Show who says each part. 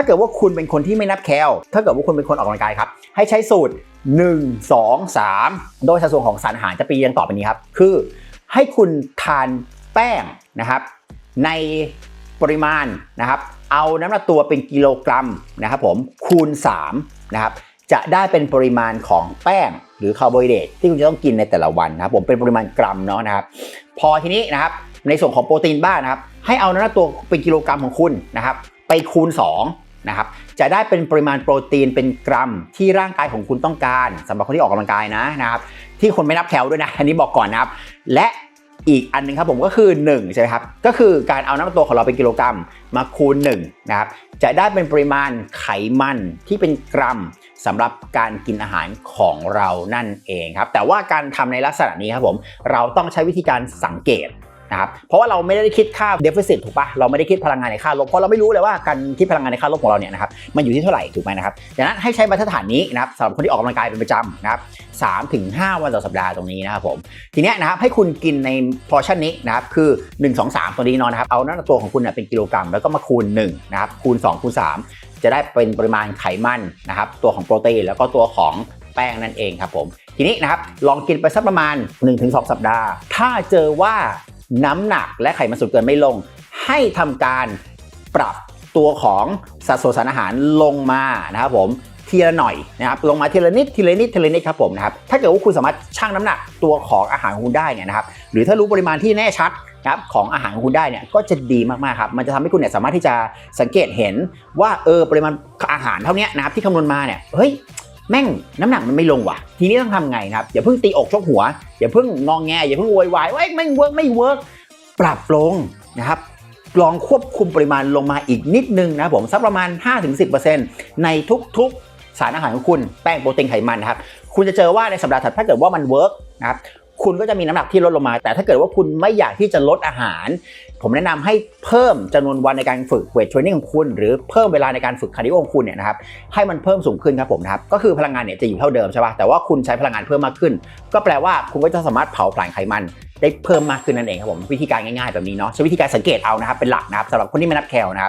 Speaker 1: าเกิดว่าคุณเป็นคนที่ไม่นับแคลถ้าเกิดว่าคุณเป็นคนออกกำลังกายครับ ให้ใช้สูตร 1 2 3 โดยสัดส่วนของสารอาหารจะปียังต่อไปนี้ครับ คือให้คุณทานแป้งนะครับในปริมาณนะครับเอาน้ำหนักตัวเป็นกิโลกรัมนะครับผมคูณ3นะครับจะได้เป็นปริมาณของแป้งหรือคาร์โบไฮเดรตที่คุณจะต้องกินในแต่ละวันนะครับผมเป็นปริมาณกรัมเนาะนะครับ พอทีนี้นะครับในส่วนของโปรตีนบ้างนะครับ ให้เอาน้ำหนักตัวเป็นกิโลกรัมของคุณนะครับไปคูณ 2 นะครับจะได้เป็นปริมาณโปรตีนเป็นกรัมที่ร่างกายของคุณต้องการสำหรับคนที่ออกกำลังกายนะนะครับที่คนไม่นับแคลด้วยนะอันนี้บอกก่อนนะครับ และอีกอันหนึงครับผมก็คือ1ใช่ไหมครับก็คือการเอาน้ำหนักตัวของเราเป็นกิโลกรัมมาคูณ1นะครับจะได้เป็นปริมาณไขมันที่เป็นกรัมสำหรับการกินอาหารของเรานั่นเองครับแต่ว่าการทำในลักษณะนี้ครับผมเราต้องใช้วิธีการสังเกต นะครับเพราะว่าเราไม่ได้คิดค่าเดฟ i ซิ t ถูกปะเราไม่ได้คิดพลังงานในค่าลบเพราะเราไม่รู้เลยว่าการคิดพลังงานในค่าลบของเราเนี่ยนะครับมันอยู่ที่เท่าไหร่ถูกไหมนะครับดังนั้นให้ใช้มาตรฐานนี้นะครับสำหรับคนที่ออกกำลังกายเป็นประจำนะครับสามถึงห้าวันต่อสัปดาห์ตรงนี้นะครับผมทีนี้นะครับให้คุณกินในพอชั่นนี้นะครับคือ 1 2 3 ตัวนี้นอนนะครับเอาน้ำหนักตัวของคุณเนี่ยเป็นกิโลกรัม แล้วก็มาคูณ1นะครับคูณ 2 คูณ 3 จะได้เป็นปริมาณไขมันนะครับตัวของโปรตีนแล้วก็ตัวของแป้งนั่นเองครับผมทีนี้นะครับลองกินไปสักประมาณ 1-2 สัปดาห์ ถ้าเจอว่า น้ำหนักและไขมันส่วนเกินไม่ลง ให้ทำการปรับตัวของสัดส่วนสารอาหารลงมานะครับผมทีละหน่อยนะครับลงมาทีละนิดทีละนิดทีละนิดครับผมนะครับถ้าเกิดว่าคุณสามารถชั่งน้ำหนักตัวของอาหารของคุณได้เนี่ยนะครับหรือถ้ารู้ปริมาณที่แน่ชัดนะครับของอาหารของคุณได้เนี่ยก็จะดีมากๆครับมันจะทำให้คุณเนี่ยสามารถที่จะสังเกตเห็นว่าเออปริมาณอาหารเท่านี้นะครับที่คำนวณมาเนี่ยเฮ้ย แม่งน้ำหนักมันไม่ลงว่ะ ทีนี้ต้องทำไงครับ อย่าเพิ่งตีอกชกหัว อย่าเพิ่งงองแง อย่าเพิ่งโวยวายว่าเอ้ไม่เวิร์กไม่เวิร์กปรับลงนะครับลองควบคุมปริมาณลงมาอีกนิดนึงนะผมสักประมาณ 5-10%ในทุกๆสารอาหารของคุณแป้งโปรตีนไขมันนะครับคุณจะเจอว่าในสัปดาห์ถัดถ้าเกิดว่ามันเวิร์กนะครับคุณก็จะมีน้ำหนักที่ลดลงมา แต่ถ้าเกิดว่าคุณไม่อยากที่จะลดอาหาร ผมแนะนำให้เพิ่มจำนวนวันในการฝึกเวทเทรนนิ่งของคุณ หรือเพิ่มเวลาในการฝึกคาร์ดิโอของคุณเนี่ยนะครับให้มันเพิ่มสูงขึ้นครับผมนะครับก็คือพลังงานเนี่ยจะอยู่เท่าเดิมใช่ป่ะแต่ว่าคุณใช้พลังงานเพิ่มมากขึ้น ก็แปลว่าคุณก็จะสามารถเผาผลาญไขมันได้เพิ่มมากขึ้นนั่นเองครับผมวิธีการง่ายๆแบบนี้เนาะใช้วิธีการสังเกตเอานะครับเป็นหลักนะครับสำหรับคนที่ไม่นับแคลนะครับ